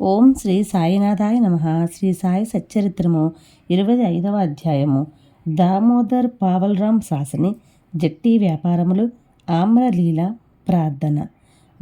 ఓం శ్రీ సాయినాథాయ నమ. శ్రీ సాయి సచ్చరిత్రము ఇరవై ఐదవ అధ్యాయము. దామోదర్ పావల్రామ్ శాసని జట్టి వ్యాపారములు ఆమ్రలీల ప్రార్థన.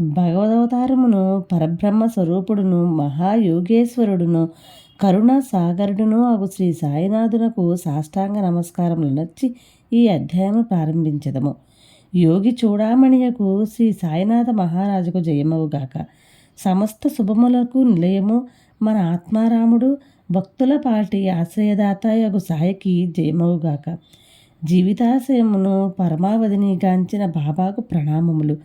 భగవదవతారమును పరబ్రహ్మ స్వరూపుడును మహాయోగేశ్వరుడును కరుణ సాగరుడును అగు శ్రీ సాయినాథునకు సాష్టాంగ నమస్కారములు నచ్చి ఈ అధ్యాయము ప్రారంభించదము. యోగి చూడామణియకు శ్రీ సాయినాథ మహారాజుకు జయమవుగాక. సమస్త శుభములకు నిలయము. మన ఆత్మారాముడు భక్తుల పాటి ఆశ్రయదాతయగు సాయికి జయమవుగాక జీవితాశయమును పరమావధిని గాంచిన బాబాకు ప్రణామములు.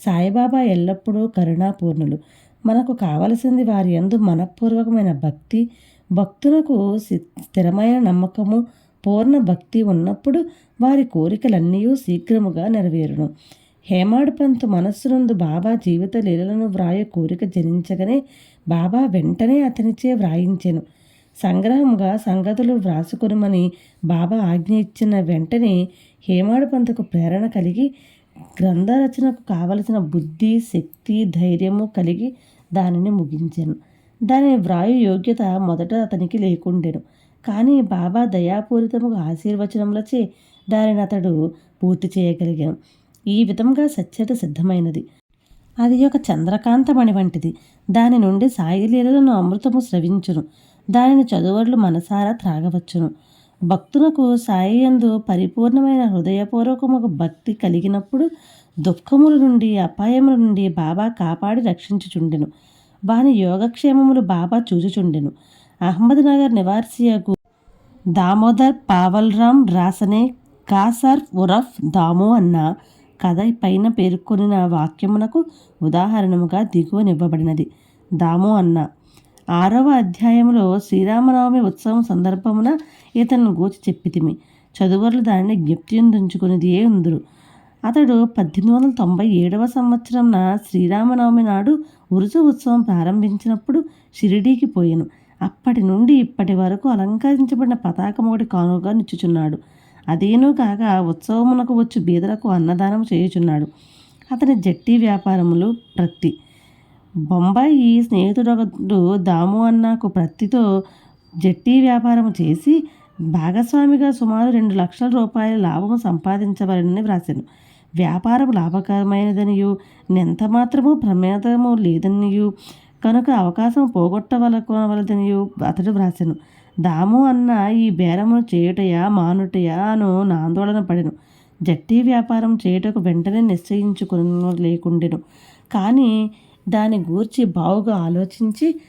సాయిబాబా ఎల్లప్పుడూ కరుణాపూర్ణులు. మనకు కావలసింది వారి యందు మనపూర్వకమైన భక్తి భక్తులకు స్థిరమైన నమ్మకము పూర్ణ భక్తి ఉన్నప్పుడు వారి కోరికలన్నీ శీఘ్రముగా నెరవేరును. హేమాడ్పంత్ మనస్సునందు బాబా జీవిత లీలలను వ్రాయ కోరిక జనించగానే బాబా వెంటనే అతనిచే వ్రాయించెను. సంగ్రహంగా సంగతులు వ్రాసుకొనుమని బాబా ఆజ్ఞ ఇచ్చిన వెంటనే హేమాడుపంతుకు ప్రేరణ కలిగి గ్రంథ రచనకు కావలసిన బుద్ధి శక్తి ధైర్యము కలిగి దానిని ముగించాను. దాని వ్రాయు యోగ్యత మొదట అతనికి లేకుండెను. కానీ బాబా దయాపూరితముగా ఆశీర్వచనములచే దానిని అతడు పూర్తి చేయగలిగాను. ఈ విధంగా సచ్చట సిద్ధమైనది. అది ఒక చంద్రకాంతమణి వంటిది. దాని నుండి సాయిలీలను అమృతము స్రవించును. దానిని చదువర్లు మనసారా త్రాగవచ్చును. భక్తులకు సాయి ఎందు పరిపూర్ణమైన హృదయపూర్వకముకు భక్తి కలిగినప్పుడు దుఃఖముల నుండి అపాయముల నుండి బాబా కాపాడి రక్షించుచుండెను. వాని యోగక్షేమములు బాబా చూచుచుండెను. అహ్మద్నగర్ నివాసియకు దామోదర్ పావల్రామ్ రాసనే కాసర్ ఉరఫ్ దాము అన్న కథ పైన పేర్కొనిన వాక్యమునకు ఉదాహరణముగా దిగువనివ్వబడినది. దాము అన్న. ఆరవ అధ్యాయంలో శ్రీరామనవమి ఉత్సవం సందర్భమున ఇతను గూచి చెప్పితిమి. చదువరులు దానిని జ్ఞప్తియుందుకునేది ఏ ఉందురు. అతడు పద్దెనిమిది వందల తొంభై ఏడవ సంవత్సరంన శ్రీరామనవమి నాడు ఉరుసు ఉత్సవం ప్రారంభించినప్పుడు షిరిడీకి పోయాను. అప్పటి నుండి ఇప్పటి వరకు అలంకరించబడిన పతాకం ఒకటి కానుగా నిచ్చుచున్నాడు. అదేనూ కాక ఉత్సవమునకు వచ్చి బీదలకు అన్నదానం చేయుచున్నాడు. అతని జట్టి వ్యాపారములు ప్రత్తి. బొంబాయి స్నేహితుడు దాము అన్నకు ప్రత్తితో జట్టి వ్యాపారం చేసి భాగస్వామిగా సుమారు రెండు లక్షల రూపాయల లాభము సంపాదించవలనని వ్రాసాను. వ్యాపారం లాభకరమైనదనియు నెంత మాత్రము ప్రమాదము లేదనియు కనుక అవకాశం పోగొట్టవలకొనవలదనియు అతడు వ్రాసెను. దాము అన్న ఈ బేరమును చేయుటయా మానుటయా అను ఆందోళన పడెను. జట్టి వ్యాపారం చేయుటకు వెంటనే నిశ్చయించుకుని లేకుండెను. కానీ దాని గూర్చి బావుగా ఆలోచించి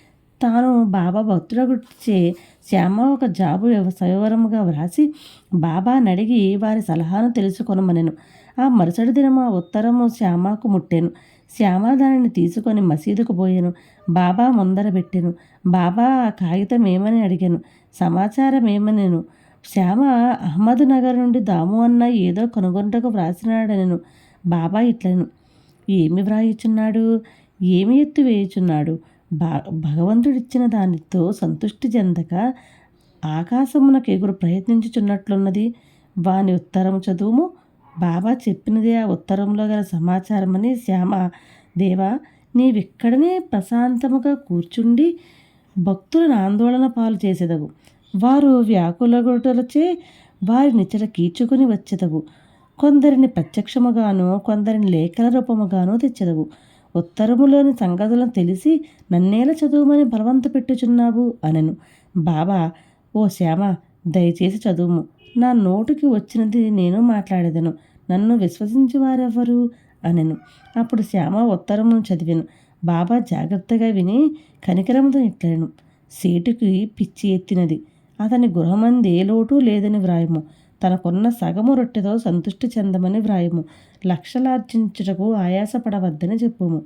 తాను బాబా భక్తుడగుచ్చే శ్యామ ఒక జాబు సవివరముగా వ్రాసి బాబా నడిగి వారి సలహాను తెలుసుకొనమనెను. ఆ మరుసటి దినం ఆ ఉత్తరము శ్యామకు ముట్టెను. శ్యామ దానిని తీసుకొని మసీదుకు పోయాను. బాబా ముందర పెట్టాను. బాబా ఆ కాగితం ఏమని అడిగాను? సమాచారం ఏమనేను? శ్యామ అహ్మద్ నగర్ నుండి దాము అన్న ఏదో కనుగొంటకు వ్రాసినాడనను. బాబా ఇట్లను ఏమి వ్రాయిచున్నాడు? ఏమి ఎత్తు వేయుచున్నాడు? భా భగవంతుడిచ్చిన దానితో సంతృష్టి చెందక ఆకాశమునకు ఎగురు ప్రయత్నించుచున్నట్లున్నది. వాని ఉత్తరం చదువుము. బాబా చెప్పినదే ఆ ఉత్తరంలో గల సమాచారమని శ్యామ దేవా నీవిక్కడనే ప్రశాంతముగా కూర్చుండి భక్తులను ఆందోళన పాలు చేసేదవు వారు వ్యాకులగొటలచే వారి నిచ్చట కీచుకొని వచ్చేదవు కొందరిని ప్రత్యక్షముగాను కొందరిని లేఖల రూపముగాను తెచ్చెదవు ఉత్తరములోని సంగతులను తెలిసి నన్నేల చదువుమని బలవంత పెట్టుచున్నావు అనను. బాబా ఓ శ్యామ దయచేసి చదువుము. నా నోటికి వచ్చినది నేను మాట్లాడేదను. నన్ను విశ్వసించి వారెవ్వరు అనెను. అప్పుడు శ్యామ ఉత్తరమును చదివాను. బాబా జాగ్రత్తగా విని కనికరంతో ఇట్లాను సేటుకి పిచ్చి ఎత్తినది. అతని గృహమంది ఏ లోటు లేదని వ్రాయము. తనకున్న సగము రొట్టెతో సంతృష్టి చెందమని వ్రాయము. లక్షలార్జించుటకు ఆయాసపడవద్దని చెప్పుము.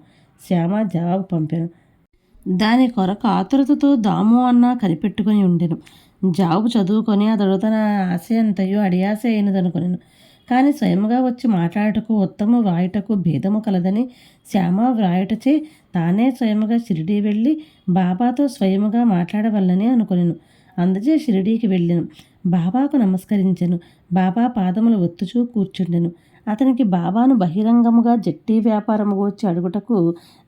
శ్యామ జవాబు పంపాను. దాని కొరకు ఆతురతతో దాము అన్న కనిపెట్టుకుని ఉండెను. జాబు చదువుకొని అతడు తన ఆశ ఎంతయో అడియాస అయినదనుకొనెను కానీ స్వయముగా వచ్చి మాట్లాడటకు ఉత్తమ వ్రాయుటకు భేదము కలదని శ్యామ వ్రాయుటచే తానే స్వయముగా షిరిడీ వెళ్ళి బాబాతో స్వయముగా మాట్లాడవల్లని అనుకునేను. అందుచే షిరిడీకి వెళ్ళాను. బాబాకు నమస్కరించాను. బాబా పాదములు ఒత్తుచూ కూర్చుండెను. అతనికి బాబాను బహిరంగముగా జట్టి వ్యాపారము గూర్చి అడుగుటకు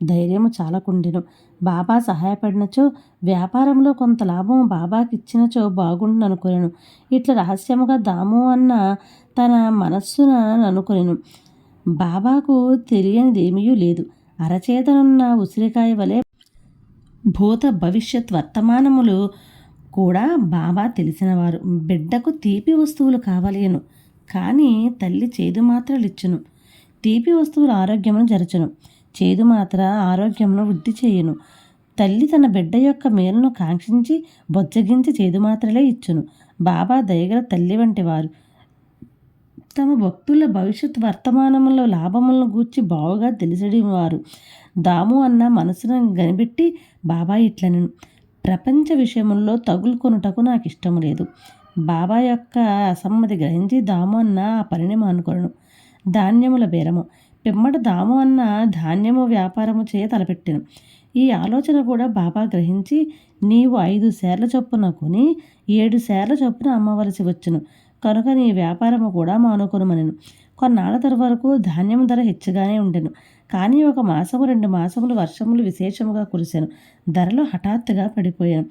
ధైర్యము చాలకుండెను. బాబా సహాయపడినచో వ్యాపారంలో కొంత లాభం బాబాకి ఇచ్చినచో బాగుండు ఇట్లా రహస్యముగా దాము అన్న తన మనస్సున అనుకొనెను బాబాకు తెలియనిదేమీ లేదు. అరచేతనున్న ఉసిరికాయ వలె భూత భవిష్యత్ వర్తమానములు కూడా బాబా తెలిసినవారు. బిడ్డకు తీపి వస్తువులు కావలేను. కానీ తల్లి చేదు మాత్రలు ఇచ్చును. తీపి వస్తువులు ఆరోగ్యమును జరచును. చేదు మాత్ర ఆరోగ్యమును వృద్ధి చేయును. తల్లి తన బిడ్డ యొక్క మేలును కాంక్షించి బొజ్జగించి చేదు మాత్రలే ఇచ్చును. బాబా దయగల తల్లి వంటి వారు. తమ భక్తుల భవిష్యత్ వర్తమానములో లాభములను గూర్చి బావుగా తెలిసడి వారు దాము అన్న మనసును కనిపెట్టి బాబా ఇట్లనను. ప్రపంచ విషయముల్లో తగులుకొనుటకు నాకు ఇష్టం లేదు. బాబా యొక్క అసమ్మతి గ్రహించి దాము అన్న ఆ పనిని మానుకొనను ధాన్యముల బేరము. పిమ్మట దాము అన్న ధాన్యము వ్యాపారము చేయ తలపెట్టాను. ఈ ఆలోచన కూడా బాబా గ్రహించి నీవు ఐదు సేర్ల చొప్పున కొని ఏడు సేర్ల చొప్పున అమ్మవలసి వచ్చును. కనుక నీ వ్యాపారము కూడా మానుకొనమనెను. కొన్నాళ్ళ వరకు ధాన్యం ధర హెచ్చుగానే ఉండెను. కానీ ఒక మాసము రెండు మాసములు వర్షములు విశేషముగా కురిశాను ధరలు హఠాత్తుగా పడిపోయాను.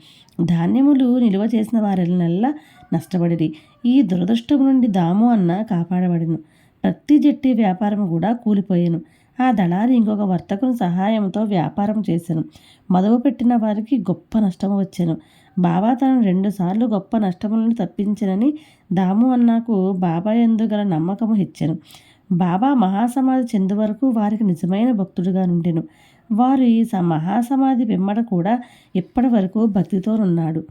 ధాన్యములు నిల్వ చేసిన వారి నెల నష్టపడిరి. ఈ దురదృష్టం నుండి దాము అన్న కాపాడబడిను. ప్రతి జట్టి వ్యాపారం కూడా కూలిపోయాను. ఆ దళారి ఇంకొక వర్తకుని సహాయంతో వ్యాపారం చేశాను మదువు పెట్టిన వారికి గొప్ప నష్టము వచ్చాను. బాబా తను రెండుసార్లు గొప్ప నష్టములను తప్పించనని దాము అన్నకు బాబా ఎందు గల నమ్మకము హెచ్చాను. బాబా మహాసమాధి చెందు వరకు వారికి నిజమైన భక్తుడుగా నుండెను. వారు ఈ మహాసమాధి వెమ్మడ కూడా ఇప్పటి వరకు భక్తితోనున్నాడు.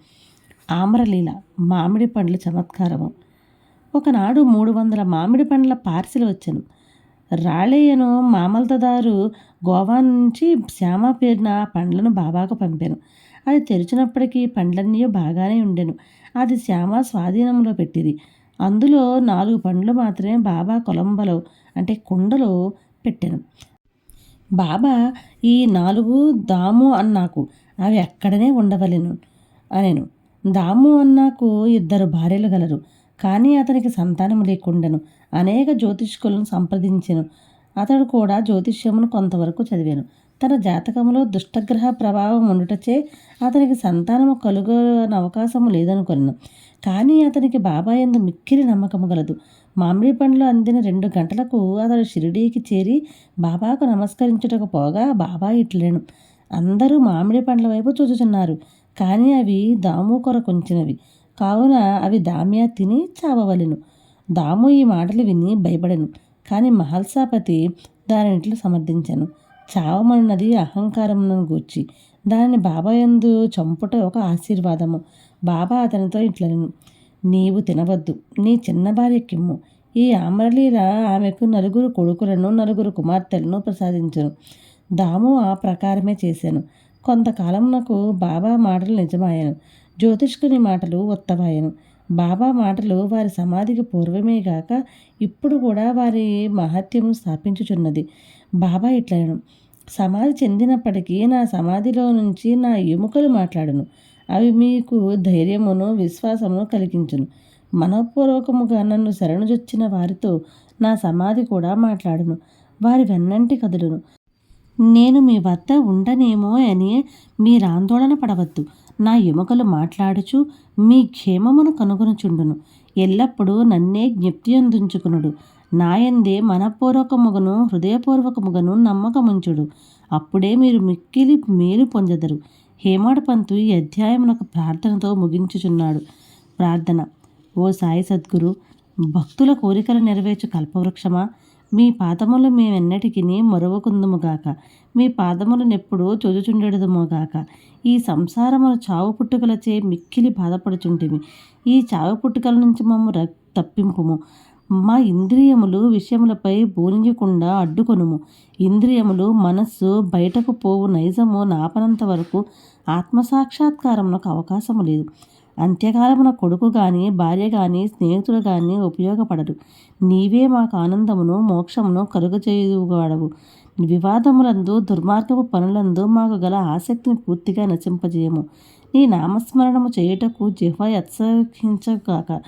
ఆమ్రలీల మామిడి పండ్ల చమత్కారము. ఒకనాడు మూడు వందల మామిడి పండ్ల పార్సిల్ వచ్చాను. రాళయ్యను మామల్తదారు గోవా నుంచి శ్యామ పేరున పండ్లను బాబాకు పంపాను. అది తెరిచినప్పటికీ పండ్లన్నీ బాగానే ఉండెను. అది శ్యామ స్వాధీనంలో పెట్టింది అందులో నాలుగు పండ్లు మాత్రమే బాబా కొలంబలో అంటే కుండలో పెట్టాను. బాబా ఈ నాలుగు దాము అన్నాకు. అవి అక్కడనే ఉండవలేను అనేను. దాము అన్నాకు ఇద్దరు భార్యలు గలరు. కానీ అతనికి సంతానం లేకుండాను. అనేక జ్యోతిష్కులను సంప్రదించెను. అతడు కూడా జ్యోతిష్యమును కొంతవరకు చదివాను. తన జాతకంలో దుష్టగ్రహ ప్రభావం ఉండుటచే అతనికి సంతానము కలుగని అవకాశము లేదనుకున్నాను కానీ అతనికి బాబాయ్ ఎందు మిక్కిలి నమ్మకము గలదు. మామిడి పండ్లు అందిన రెండు గంటలకు అతడు షిరిడీకి చేరి బాబాకు నమస్కరించుటకు పోగా బాబా ఇట్లేను. అందరూ మామిడి పండ్ల వైపు చూచుచున్నారు. కానీ అవి దాము కొరకుంచినవి కావున అవి దామ్యా తిని చావవలెను. దాము ఈ మాటలు విని భయపడెను. కానీ మహల్సాపతి దానింట్లో సమర్థించాను. చావమన్నది అహంకారమును గూర్చి. దానిని బాబా ఎందు చంపుట ఒక ఆశీర్వాదము. బాబా అతనితో ఇట్లను నీవు తినవద్దు. నీ చిన్న భార్య కిమ్ము. ఈ ఆమరలీల ఆమెకు నలుగురు కొడుకులను నలుగురు కుమార్తెలను ప్రసాదించను. దాము ఆ ప్రకారమే చేశాను కొంతకాలం నాకు బాబా మాటలు నిజమాయను. జ్యోతిష్కుని మాటలు ఉత్తమాయను బాబా మాటలు వారి సమాధికి పూర్వమే గాక ఇప్పుడు కూడా వారి మహత్యము స్థాపించుచున్నది. బాబా ఇట్లను సమాధి చెందినప్పటికీ నా సమాధిలో నుంచి నా ఎముకలు మాట్లాడును. అవి మీకు ధైర్యమును విశ్వాసమును కలిగించును. మనపూర్వకముగా నన్ను శరణుజొచ్చిన వారితో నా సమాధి కూడా మాట్లాడును. వారి వెన్నంటి కదులును. నేను మీ వద్ద ఉండనేమో అని మీరు ఆందోళన పడవద్దు. నా ఎముకలు మాట్లాడుచు మీ క్షేమమును కనుగొనుచుండును. ఎల్లప్పుడూ నన్నే జ్ఞప్తి అందించుకునుడు నాయందే మనపూర్వకముగను హృదయపూర్వకముగను నమ్మకముంచుడు. అప్పుడే మీరు మిక్కిలి మేలు పొందెదరు. హేమాడ్ పంతు ఈ అధ్యాయమునకు ప్రార్థనతో ముగించుచున్నాడు. ప్రార్థన. ఓ సాయి సద్గురు భక్తుల కోరికలు నెరవేర్చు కల్పవృక్షమా? మీ పాదములు మేమెన్నటికి మొరవకుందుముగాక మీ పాదములు నెప్పుడు చొజుచుండెడుదుముగాక ఈ సంసారములు చావు పుట్టుకలచే మిక్కిలి బాధపడుచుంటిమి. ఈ చావు పుట్టుకల నుంచి మమ్ము తప్పింపుము. మా ఇంద్రియములు విషయములపై బోలించకుండా అడ్డుకొనుము. ఇంద్రియములు మనస్సు బయటకు పోవు నైజము నాపనంత వరకు ఆత్మసాక్షాత్కారమునకు అవకాశము లేదు. అంత్యకాలమున కొడుకు గాని భార్య గాని స్నేహితులు గాని ఉపయోగపడరు. నీవే మాకు ఆనందమును మోక్షమును కలుగజేయువాడవు. వివాదములందు దుర్మార్గపు పనులందు మాకు గల ఆసక్తిని పూర్తిగా నశింపజేయము. నీ నామస్మరణము చేయుటకు జిహ్వ యత్సహించగాక.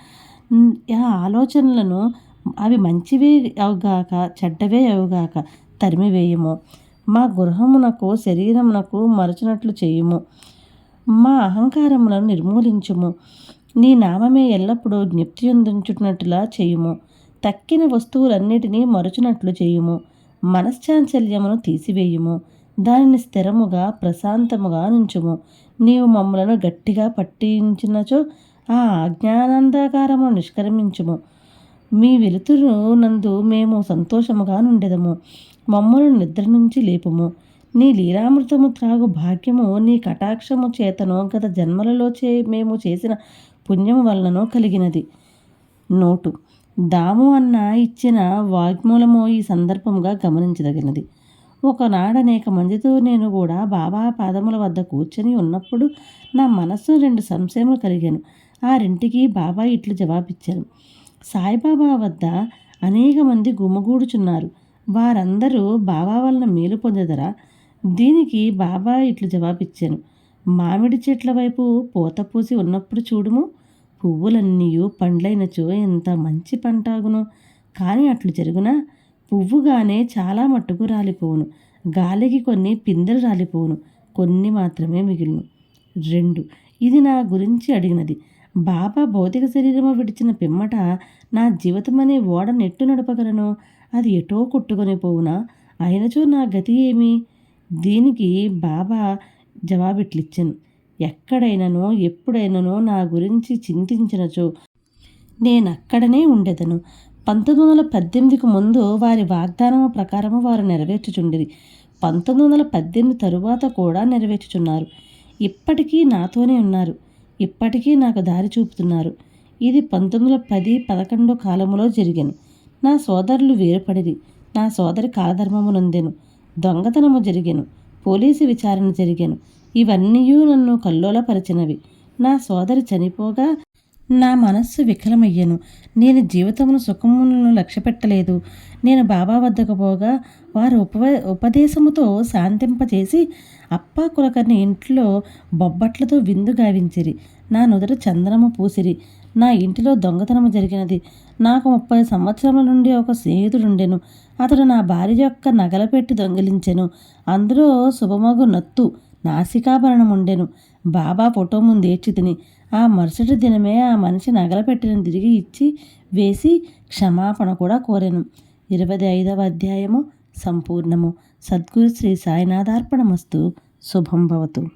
ఆ ఆలోచనలను అవి మంచివే అవుగాక చెడ్డవే అవుగాక తరిమివేయము. మా గృహమునకు శరీరమునకు మరచినట్లు చేయుము. మా అహంకారములను నిర్మూలించుము. నీ నామమే ఎల్లప్పుడూ జ్ఞప్తి అందించున్నట్లుగా చేయుము. తక్కిన వస్తువులన్నిటినీ మరచునట్లు చేయుము. మనశ్చాంచల్యమును తీసివేయుము. దానిని స్థిరముగా ప్రశాంతముగా నుంచుము. నీవు మమ్మలను గట్టిగా పట్టించినచో ఆ అజ్ఞానాంధకారము నిష్క్రమించుము. మీ వెలుతురు నందు మేము సంతోషముగా నుండెదము. మమ్మలను నిద్ర నుంచి లేపుము. నీ లీలామృతము త్రాగు భాగ్యము నీ కటాక్షము చేతను గత జన్మలలో చే మేము చేసిన పుణ్యము వలనను కలిగినది. నోటు. దాము అన్న ఇచ్చిన వాగ్మూలము ఈ సందర్భంగా గమనించదగినది. ఒకనాడు అనేక మందితో నేను కూడా బాబా పాదముల వద్ద కూర్చొని ఉన్నప్పుడు నా మనస్సు రెండు సంశయములు కలిగాను. ఆ రెంటికి బాబా ఇట్లు జవాబిచ్చారు. సాయిబాబా వద్ద అనేక మంది గుమ్మగూడుచున్నారు వారందరూ బాబా వలన మేలు పొందదరా? దీనికి బాబా ఇట్లు జవాబిచ్చాను. మామిడి చెట్ల వైపు పూత పూసి ఉన్నప్పుడు చూడుము. పువ్వులన్నీ పండ్లైనచో ఎంత మంచి పంటాగును. కానీ అట్లు జరుగునా? పువ్వుగానే చాలా మట్టుకు రాలిపోవును. గాలికి కొన్ని పిందెలు రాలిపోవును. కొన్ని మాత్రమే మిగిలిను. రెండు. ఇది నా గురించి అడిగినది. బాబా భౌతిక శరీరము విడిచిన పిమ్మట నా జీవితమనే ఓడ నెట్టు నడపగలను. అది ఎటో కొట్టుకొని పోవునా? అయినచో నా గతి ఏమి? దీనికి బాబా జవాబిట్లిచ్చాను. ఎక్కడైనానో ఎప్పుడైనానో నా గురించి చింతించినచో నేనక్కడనే ఉండేదను. పంతొమ్మిది వందల పద్దెనిమిదికి ముందు వారి వాగ్దానము ప్రకారము వారు నెరవేర్చుచుండిరి. పంతొమ్మిది వందల పద్దెనిమిది తరువాత కూడా నెరవేర్చుచున్నారు. ఇప్పటికీ నాతోనే ఉన్నారు. ఇప్పటికీ నాకు దారి చూపుతున్నారు. ఇది పంతొమ్మిది వందల పది పదకొండో కాలములో జరిగాను. నా సోదరులు వేరుపడిరి. నా సోదరి కాలధర్మము నొందెను. దొంగతనము జరిగాను. పోలీసు విచారణ జరిగాను. ఇవన్నీ నన్ను కల్లోలపరిచినవి. నా సోదరి చనిపోగా నా మనస్సు వికలమయ్యను. నేను జీవితమును సుఖములను లక్ష్యపెట్టలేదు. నేను బాబా వద్దకు పోగా వారు ఉప ఉపదేశముతో శాంతింపచేసి అప్పా కులకర్ని ఇంట్లో బొబ్బట్లతో విందు గావించిరి. నా నుదుట చందనము పూసిరి. నా ఇంటిలో దొంగతనము జరిగినది. నాకు ముప్పై సంవత్సరముల నుండి ఒక స్నేహితుడుండెను. అతడు నా భార్య యొక్క నగల పెట్టి దొంగిలించెను. అందులో శుభమగు నత్తు నాసికాభరణం ఉండెను బాబా ఫోటో ముందేర్చి తిని ఆ మరుసటి దినమే ఆ మనిషి నగల పెట్టిన తిరిగి ఇచ్చి వేసి క్షమాపణ కూడా కోరాను. ఇరవై ఐదవ అధ్యాయము సంపూర్ణము. సద్గురు శ్రీ సాయినాథార్పణమస్తు. శుభం భవతు.